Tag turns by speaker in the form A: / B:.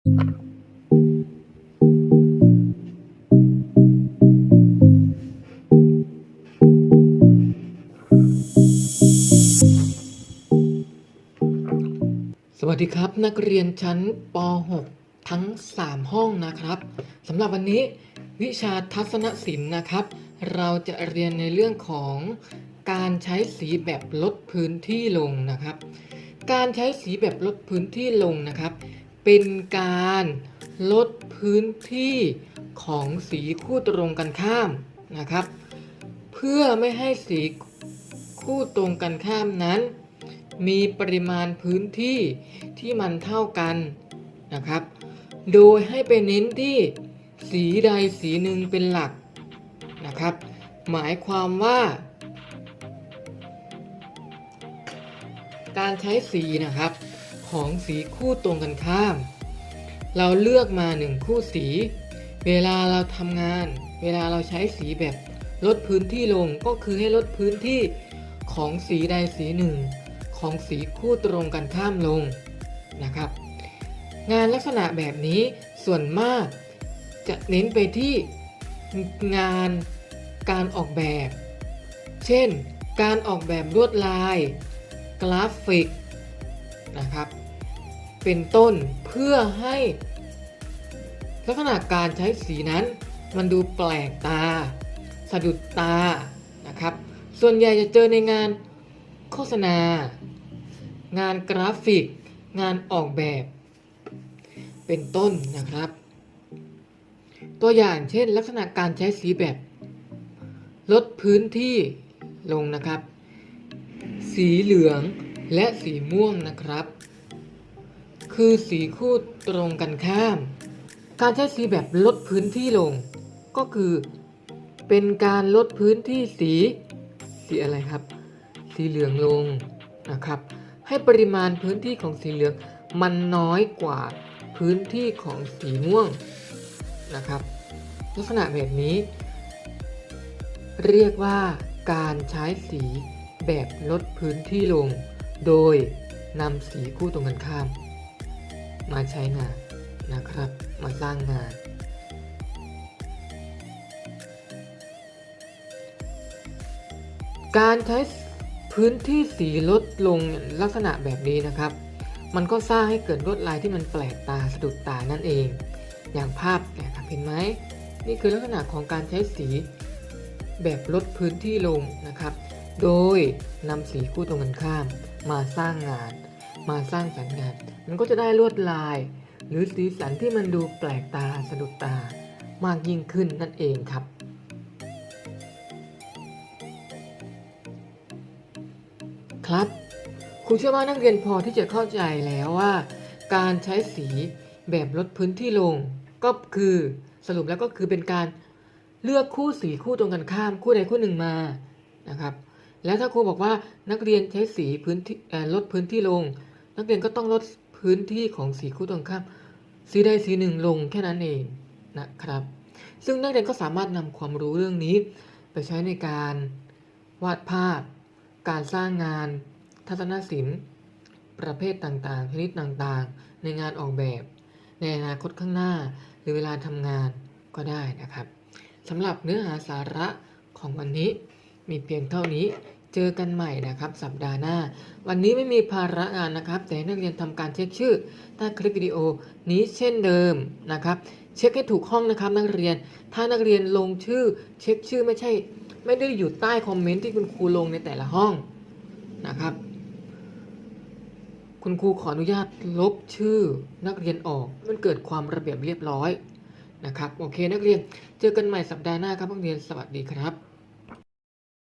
A: สวัสดีครับ นักเรียนชั้นป .6 ทั้ง 3 ห้องนะครับสำหรับวันนี้วิชาทัศนศิลป์นะครับ เราจะเรียนในเรื่องของการใช้สีแบบลดพื้นที่ลงนะครับ การใช้สีแบบลดพื้นที่ลงนะครับ เป็นการลดพื้นที่ของสีคู่ตรงกันข้ามนะครับ เพื่อไม่ให้สีคู่ตรงกันข้ามนั้น มีปริมาณพื้นที่ที่มันเท่ากันนะครับ โดยให้ไปเน้นที่สีใดสีหนึ่งเป็นหลักนะครับ หมายความว่า การใช้สีนะครับ ของสีคู่ตรงกันข้าม เราเลือกมาหนึ่งคู่สี เวลาเราทำงาน เวลาเราใช้สีแบบลดพื้นที่ลงก็คือให้ลดพื้นที่ของสีใดสีหนึ่ง ของสีคู่ตรงกันข้ามลงนะครับ งานลักษณะแบบนี้ส่วนมากจะเน้นไปที่งานการออกแบบ เช่น การออกแบบลวดลาย กราฟิกนะครับ เป็นต้นเพื่อให้ ลักษณะการใช้สีนั้น มันดูแปลกตา สะดุดตานะครับ ส่วนใหญ่จะเจอในงานโฆษณา งานกราฟิก งานออกแบบ เป็นต้นนะครับ ตัวอย่างเช่น ลักษณะการใช้สีแบบ ลดพื้นที่ลงนะครับ สีเหลืองและสีม่วงนะครับ คือสีคู่ตรงกันข้าม การใช้สีแบบลดพื้นที่ลง ก็คือ เป็นการลดพื้นที่สี สีอะไรครับ สีเหลืองลงนะครับ ให้ปริมาณพื้นที่ของสีเหลืองมันน้อยกว่าพื้นที่ของสีม่วงนะครับ ลักษณะแบบนี้ เรียกว่าการใช้สีแบบลดพื้นที่ลง โดยนำสีคู่ตรงกันข้าม มาใช้งานนะครับ มาสร้างงาน การใช้พื้นที่สีลดลงลักษณะแบบนี้นะครับ มันก็สร้างให้เกิดลวดลายที่มันแปลกตาสะดุดตานั่นเอง อย่างภาพเนี่ยครับเห็นไหมนี่คือลักษณะของการใช้สีแบบลดพื้นที่ลงนะครับ โดยนำสีคู่ตรงกันข้ามมาสร้างงาน มาสร้างสรรค์งาน มันก็จะได้ลวดลาย หรือสีสันที่มันดูแปลกตาสะดุดตามากยิ่งขึ้นนั่นเองครับ ครับครูเชื่อว่านักเรียนพอที่จะเข้าใจแล้วว่า การใช้สีแบบลดพื้นที่ลง ก็คือสรุปแล้วก็คือเป็นการเลือกคู่สีคู่ตรงกันข้ามคู่ใดคู่หนึ่งมานะครับ แล้วถ้าครูบอกว่านักเรียนใช้สีพื้นที่ลดพื้นที่ลง นักเรียนก็ต้องลดพื้นที่ของสีคู่ตรงข้ามสีใดสีหนึ่งลงแค่นั้นเองนะครับ ซึ่งนักเรียนก็สามารถนำความรู้เรื่องนี้ ไปใช้ในการวาดภาพ การสร้างงาน ทัศนศิลป์ ประเภทต่างๆ ชนิดต่างๆ ในงานออกแบบ ในอนาคตข้างหน้า หรือเวลาทำงานก็ได้นะครับสำหรับเนื้อหาสาระของวันนี้มีเพียงเท่านี้ เจอกันใหม่นะครับสัปดาห์หน้า วันนี้ไม่มีภาระงานนะครับ แต่นักเรียนทำการเช็คชื่อใต้คลิปวิดีโอนี้เช่นเดิมนะครับ เช็คให้ถูกห้องนะครับนักเรียน ถ้านักเรียนลงชื่อ เช็คชื่อไม่ใช่ ไม่ได้อยู่ใต้คอมเมนต์ที่คุณครูลงในแต่ละห้องนะครับ คุณครูขออนุญาตลบชื่อนักเรียนออกมันเกิดความระเบียบเรียบร้อยนะครับโอเคนักเรียนเจอกันใหม่สัปดาห์หน้าครับนักเรียนสวัสดีครับ